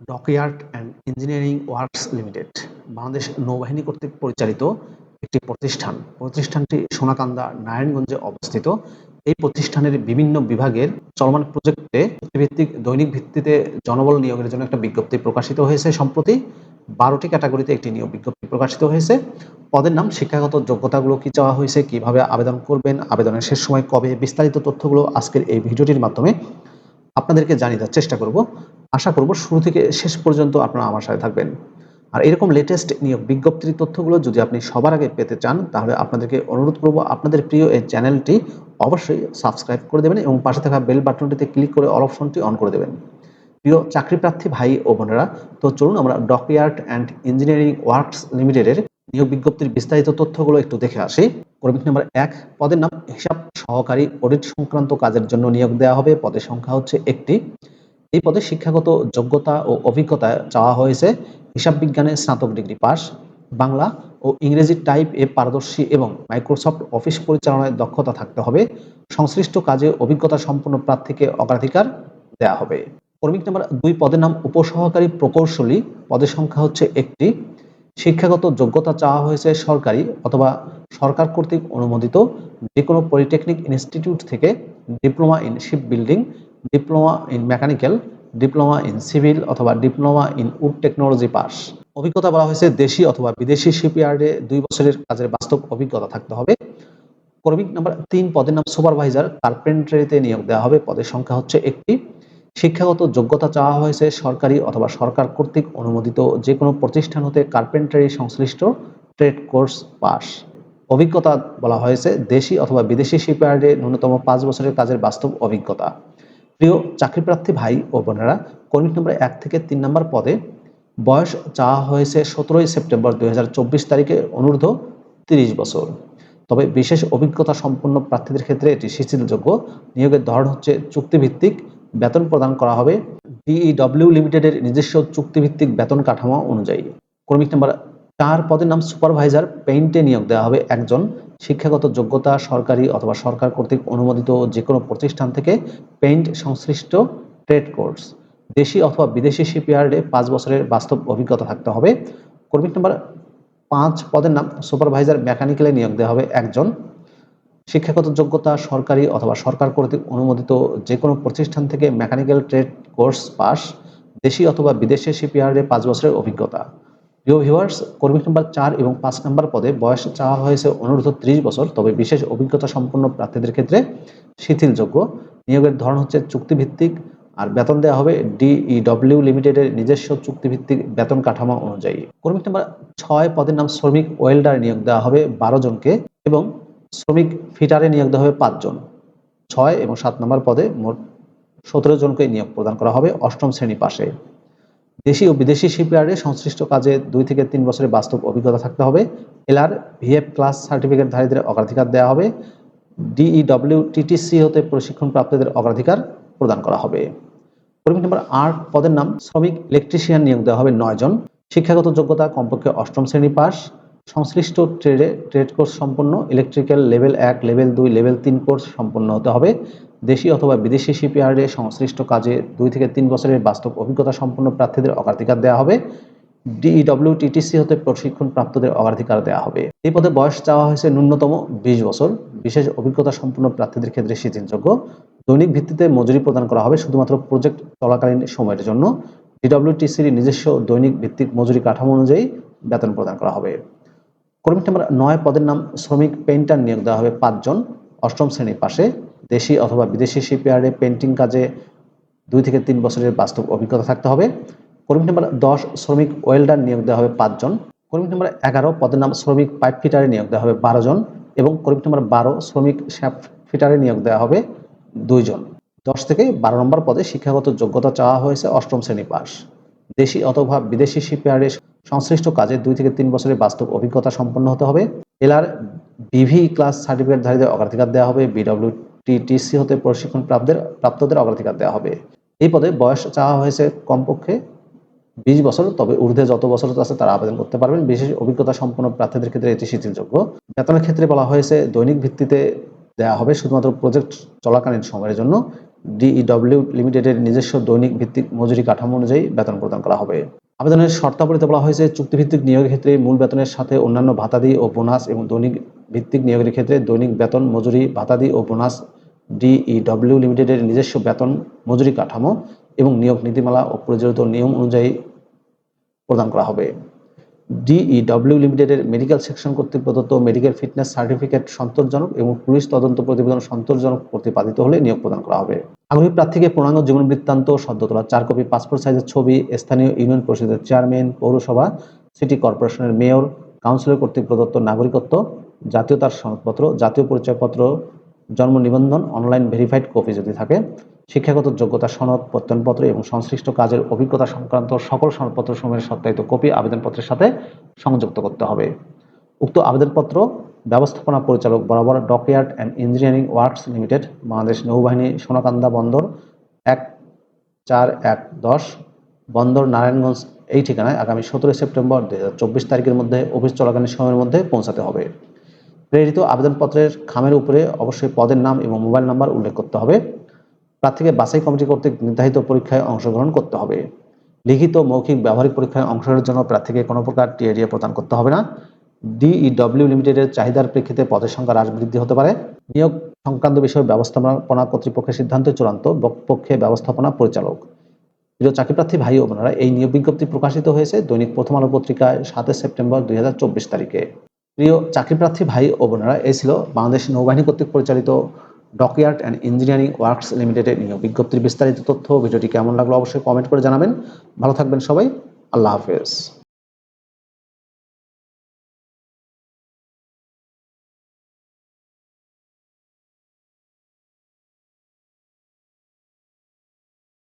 Dockyard and engineering works limited, Bangladesh নৌবাহিনী কর্তৃক পরিচালিত একটি প্রতিষ্ঠান। প্রতিষ্ঠানটি সোনাকান্দা, নারায়ণগঞ্জে অবস্থিত। এই প্রতিষ্ঠানের বিভিন্ন বিভাগের চলমান প্রজেক্টে ভিত্তিক দৈনিক ভিত্তিতে জনবল নিয়োগের জন্য একটা বিজ্ঞপ্তি প্রকাশিত হয়েছে। সম্প্রতি বারোটি ক্যাটাগরিতে একটি নিয়োগ বিজ্ঞপ্তি প্রকাশিত হয়েছে। পদের নাম, শিক্ষাগত যোগ্যতাগুলো কি চাওয়া হয়েছে, কীভাবে আবেদন করবেন, আবেদনের শেষ সময় কবে, বিস্তারিত তথ্যগুলো আজকের এই ভিডিওটির মাধ্যমে আপনাদেরকে জানিয়ে দেওয়ার চেষ্টা করব। আশা করব শুরু থেকে শেষ পর্যন্ত আপনারা আমার সাথে থাকবেন। আর এরকম লেটেস্ট নিয়োগ বিজ্ঞপ্তির তথ্যগুলো যদি আপনি সবার আগে পেতে চান, তাহলে আপনাদেরকে অনুরোধ করব আপনাদের প্রিয় এই চ্যানেলটি অবশ্যই সাবস্ক্রাইব করে দেবেন এবং পাশে থাকা বেল বাটনটিতে ক্লিক করে অল অপশনটি অন করে দেবেন। প্রিয় চাকরি প্রার্থী ভাই ও বোনেরা, তো চলুন আমরা ডকইয়ার্ড অ্যান্ড ইঞ্জিনিয়ারিং ওয়ার্কস লিমিটেডের নিয়োগ বিজ্ঞপ্তির বিস্তারিত তথ্যগুলো একটু দেখে আসি। কর্মী নাম্বার এক, পদের নাম হিসাব সহকারী অডিট সংক্রান্ত কাজের জন্য নিয়োগ দেওয়া হবে। পদের সংখ্যা হচ্ছে একটি। এই পদে শিক্ষাগত যোগ্যতা ও অভিজ্ঞতা চাওয়া হয়েছে। হিসাব বিজ্ঞানে স্নাতক ডিগ্রি পাস। বাংলা ও ইংরেজি টাইপ এ পারদর্শী এবং মাইক্রোসফট অফিস পরিচালনায় দক্ষতা থাকতে হবে। সংশ্লিষ্ট কাজে অভিজ্ঞতা সম্পন্ন প্রার্থীকে অগ্রাধিকার দেওয়া হবে। কর্মিক নাম্বার দুই, পদের নাম উপসহকারী প্রকৌশলী। পদের সংখ্যা হচ্ছে একটি। শিক্ষাগত যোগ্যতা চাওয়া হয়েছে সরকারি অথবা সরকার কর্তৃক অনুমোদিত যে কোনো পলিটেকনিক ইনস্টিটিউট থেকে diploma in ship building, diploma in mechanical, diploma in civil অথবা diploma in wood technology pass. অভিজ্ঞতা বলা হয়েছে দেশি অথবা বিদেশি শিপইয়ার্ডে দুই বছরের কাজের বাস্তব অভিজ্ঞতা থাকতে হবে। কর্মিক নাম্বার তিন, পদের নাম সুপারভাইজার। কার্পেন্টারিতে নিয়োগ দেওয়া হবে। পদের সংখ্যা হচ্ছে একটি। শিক্ষাগত যোগ্যতা চাওয়া হয়েছে সরকারি অথবা সরকার কর্তৃক অনুমোদিত যে কোনো প্রতিষ্ঠান হতে কার্পেন্টারি সংশ্লিষ্ট ট্রেড কোর্স পাস অভিজ্ঞতা বলা হয়েছে দেশি অথবা বিদেশি শিপইয়ার্ডে ন্যূনতম পাঁচ বছরের কাজের বাস্তব অভিজ্ঞতা। প্রিয় চাকরিপ্রার্থী ভাই ও বোনেরা কর্মিক নম্বর এক থেকে তিন নম্বর পদে বয়স চাওয়া হয়েছে সতেরোই সেপ্টেম্বর দুই হাজার চব্বিশ তারিখে অনূর্ধ্ব তিরিশ বছর। তবে বিশেষ অভিজ্ঞতা সম্পন্ন প্রার্থীদের ক্ষেত্রে এটি শিথিলযোগ্য। নিয়োগের ধরন হচ্ছে চুক্তিভিত্তিক। বেতন প্রদান করা হবে। ডিইডব্লিউ লিমিটেডের নিজস্ব চুক্তিভিত্তিক বেতন কাঠামো অনুযায়ী। কর্মিক নাম্বার চার পদের নাম সুপারভাইজার পেইন্টে নিয়োগ দেওয়া হবে একজন। শিক্ষাগত যোগ্যতা, সরকারি অথবা সরকার কর্তৃক অনুমোদিত যে কোনো প্রতিষ্ঠান থেকে পেইন্ট সংশ্লিষ্ট ট্রেড কোর্স দেশি অথবা বিদেশি শিপইয়ার্ডে পাঁচ বছরের বাস্তব অভিজ্ঞতা থাকতে হবে। কর্মিক নাম্বার পাঁচ পদের নাম সুপারভাইজার মেকানিক্যালে নিয়োগ দেওয়া হবে একজন। শিক্ষাগত যোগ্যতা, সরকারি অথবা সরকার কর্তৃক অনুমোদিত যে কোনো প্রতিষ্ঠান থেকে মেকানিক্যাল ট্রেড কোর্স পাস দেশি অথবা বিদেশে শিপইয়ার্ডে পাঁচ বছরের অভিজ্ঞতা। প্রিয় ভিউয়ার্স কর্মী নম্বর চার এবং পাঁচ নম্বর পদে বয়স চাওয়া হয়েছে অনূর্ধ্ব ত্রিশ বছর, তবে বিশেষ অভিজ্ঞতা সম্পন্ন প্রার্থীদের ক্ষেত্রে শিথিলযোগ্য। নিয়োগের ধরন হচ্ছে চুক্তিভিত্তিক, আর বেতন দেওয়া হবে ডিইডব্লিউ লিমিটেডের নিজস্ব চুক্তিভিত্তিক বেতন কাঠামো অনুযায়ী। কর্মী নম্বর ছয় পদের নাম শ্রমিক ওয়েল্ডার নিয়োগ দেওয়া হবে বারো জনকে এবং শ্রমিক ফিটারে নিয়োগ দেওয়া হবে পাঁচজন। ছয় এবং সাত নম্বর পদে মোট সতেরো জনকে নিয়োগ প্রদান করা হবে অষ্টম শ্রেণি পাশে। দেশি ও বিদেশি শিপইয়ার্ডে সংশ্লিষ্ট কাজে দুই থেকে তিন বছরের বাস্তব অভিজ্ঞতা থাকতে হবে। L R, V F class certificate ধারীদের অগ্রাধিকার দেওয়া হবে। ডিইডব্লিউ, টিটিসি হতে প্রশিক্ষণ প্রাপ্তদের অগ্রাধিকার প্রদান করা হবে। কর্মী নম্বর আট পদের নাম, শ্রমিক ইলেকট্রিশিয়ান নিয়োগ দেওয়া হবে নয় জন শিক্ষাগত যোগ্যতা কমপক্ষে অষ্টম শ্রেণি পাস সংশ্লিষ্ট ট্রেডে ট্রেড কোর্স সম্পন্ন ইলেকট্রিক্যাল লেভেল এক লেভেল দুই লেভেল তিন কোর্স সম্পন্ন হতে হবে। দেশি অথবা বিদেশি শিপইয়ার্ডে সংশ্লিষ্ট কাজে দুই থেকে তিন বছরের বাস্তব অভিজ্ঞতা সম্পন্ন প্রার্থীদের অগ্রাধিকার দেওয়া হবে। ডিইডব্লিউ টিটিসি হতে প্রশিক্ষণ প্রাপ্তদের অগ্রাধিকার দেওয়া হবে। এই পদে বয়স চাওয়া হয়েছে ন্যূনতম বিশ বছর। বিশেষ অভিজ্ঞতা সম্পন্ন প্রার্থীদের ক্ষেত্রে শিথিলযোগ্য দৈনিক ভিত্তিতে মজুরি প্রদান করা হবে শুধুমাত্র প্রজেক্ট চলাকালীন সময়ের জন্য। ডিডব্লিউটিসির নিজস্ব দৈনিক ভিত্তিক মজুরি কাঠামো অনুযায়ী বেতন প্রদান করা হবে। কর্মী নাম্বার নয় পদের নাম শ্রমিক পেইন্টার নিয়োগ দেওয়া হবে পাঁচজন। অষ্টম শ্রেণির পাশে দেশি অথবা বিদেশি শিপইয়ার্ডে পেন্টিং কাজে দুই থেকে তিন বছরের বাস্তব অভিজ্ঞতা থাকতে হবে। কর্মী নাম্বার দশ শ্রমিক ওয়েল্ডার নিয়োগ দেওয়া হবে পাঁচজন। কর্মী নাম্বার এগারো পদের নাম শ্রমিক পাইপ ফিটারে নিয়োগ দেওয়া হবে বারো জন এবং কর্মী নাম্বার বারো শ্রমিক শ্যাফট ফিটারে নিয়োগ দেওয়া হবে দুইজন। দশ থেকে বারো নম্বর পদে শিক্ষাগত যোগ্যতা চাওয়া হয়েছে অষ্টম শ্রেণি পাস দেশি অথবা বিদেশি শিপইয়ার্ডে সংশ্লিষ্ট কাজে দুই থেকে তিন বছরের বাস্তব অভিজ্ঞতা সম্পন্ন হতে হবে। এলার বিভি ক্লাস সার্টিফিকেটধারীদের অগ্রাধিকার দেওয়া হবে। বিডব্লিউ টিটিসি হতে প্রশিক্ষণ প্রাপ্তদের প্রাপ্তদের অগ্রাধিকার দেওয়া হবে। এই পদে বয়স চাওয়া হয়েছে কমপক্ষে বিশ বছর, তবে ঊর্ধ্বে যত বছর আছে তারা আবেদন করতে পারবেন। বিশেষ অভিজ্ঞতা সম্পন্ন প্রার্থীদের ক্ষেত্রে এটি শিথিলযোগ্য। বেতনের ক্ষেত্রে বলা হয়েছে, দৈনিক ভিত্তিতে দেওয়া হবে শুধুমাত্র প্রজেক্ট চলাকালীন সময়ের জন্য। ডিইডব্লিউ লিমিটেডের নিজস্ব দৈনিক ভিত্তিক মজুরি কাঠামো অনুযায়ী বেতন প্রদান করা হবে। আবেদনের শর্তাবলীতে বলা হয়েছে, চুক্তিভিত্তিক নিয়োগের ক্ষেত্রে মূল বেতনের সাথে অন্যান্য ভাতাদি ও বোনাস এবং দৈনিক ভিত্তিক নিয়োগের ক্ষেত্রে দৈনিক বেতন, মজুরি, ভাতাদি ও বোনাস, ডিইডব্লিউ লিমিটেডের নিজস্ব বেতন, মজুরি কাঠামো এবং নিয়োগ নীতিমালা ও প্রযোজিত নিয়ম অনুযায়ী প্রদান করা হবে। ডিইডব্লিউ লিমিটেডের মেডিকেল সেকশন কর্তৃক প্রদত্ত মেডিকেল ফিটনেস সার্টিফিকেট সন্তোষজনক এবং পুলিশ তদন্ত প্রতিবেদন সন্তোষজনক প্রতিপাদিত হলে নিয়োগ প্রদান করা হবে। আগ্রহী প্রার্থীকে পূর্ণাঙ্গ জীবন বৃত্তান্ত সদ্য তোলা চার কপি পাসপোর্ট সাইজের ছবি, স্থানীয় ইউনিয়ন পরিষদের চেয়ারম্যান পৌরসভা সিটি কর্পোরেশনের মেয়র কাউন্সিলর কর্তৃক প্রদত্ত নাগরিকত্ব, জাতীয়তার সনদপত্র, জাতীয় পরিচয়পত্র জন্ম নিবন্ধন অনলাইন ভেরিফাইড কপি যদি থাকে, শিক্ষাগত যোগ্যতা সনদ, প্রত্যয়নপত্র এবং সংশ্লিষ্ট কাজের অভিজ্ঞতা সংক্রান্ত সকল সনদপত্র সমূহের সত্যায়িত কপি আবেদনপত্রের সাথে সংযুক্ত করতে হবে। উক্ত আবেদনপত্র ব্যবস্থাপনা পরিচালক বরাবর dockyard and engineering works limited Bangladesh নৌবাহিনী সোনাকান্দা বন্দর এক চার এক দশ, বন্দর নারায়ণগঞ্জ এই ঠিকানায় আগামী সতেরোই সেপ্টেম্বর দু হাজার চব্বিশ তারিখের মধ্যে অফিস চলাকালীন সময়ের মধ্যে পৌঁছাতে হবে। প্রেরিত আবেদনপত্রের খামের উপরে অবশ্যই পদের নাম এবং মোবাইল নাম্বার উল্লেখ করতে হবে। প্রার্থীকে বাছাই কমিটি কর্তৃক নির্ধারিত পরীক্ষায় অংশগ্রহণ করতে হবে। লিখিত মৌখিক ব্যবহারিক পরীক্ষায় অংশগ্রহণের জন্য প্রার্থীকে কোনো প্রকার টিএডিএ প্রদান করতে হবে না। ডিইডব্লিউ লিমিটেডের চাহিদার প্রেক্ষিতে পদের সংখ্যা হ্রাস বৃদ্ধি হতে পারে। নিয়োগ সংক্রান্ত বিষয়ে ব্যবস্থাপনা কর্তৃপক্ষের সিদ্ধান্ত চূড়ান্ত পক্ষে ব্যবস্থাপনা পরিচালক। প্রিয় চাকরিপ্রার্থী ভাই ও বোনেরা, এই নিয়োগ বিজ্ঞপ্তি প্রকাশিত হয়েছে দৈনিক প্রথম আলো পত্রিকায় সাতই সেপ্টেম্বর দুই হাজার চব্বিশ তারিখে। প্রিয় চাকরিপ্রার্থী ভাই ও বোনেরা, এই ছিল বাংলাদেশ নৌবাহিনী কর্তৃক পরিচালিত ডকইয়ার্ড অ্যান্ড ইঞ্জিনিয়ারিং ওয়ার্কস লিমিটেডের নিয়োগ বিজ্ঞপ্তির বিস্তারিত তথ্য। ভিডিওটি কেমন লাগল অবশ্যই কমেন্ট করে জানাবেন। ভালো থাকবেন সবাই। আল্লাহ হাফেজ।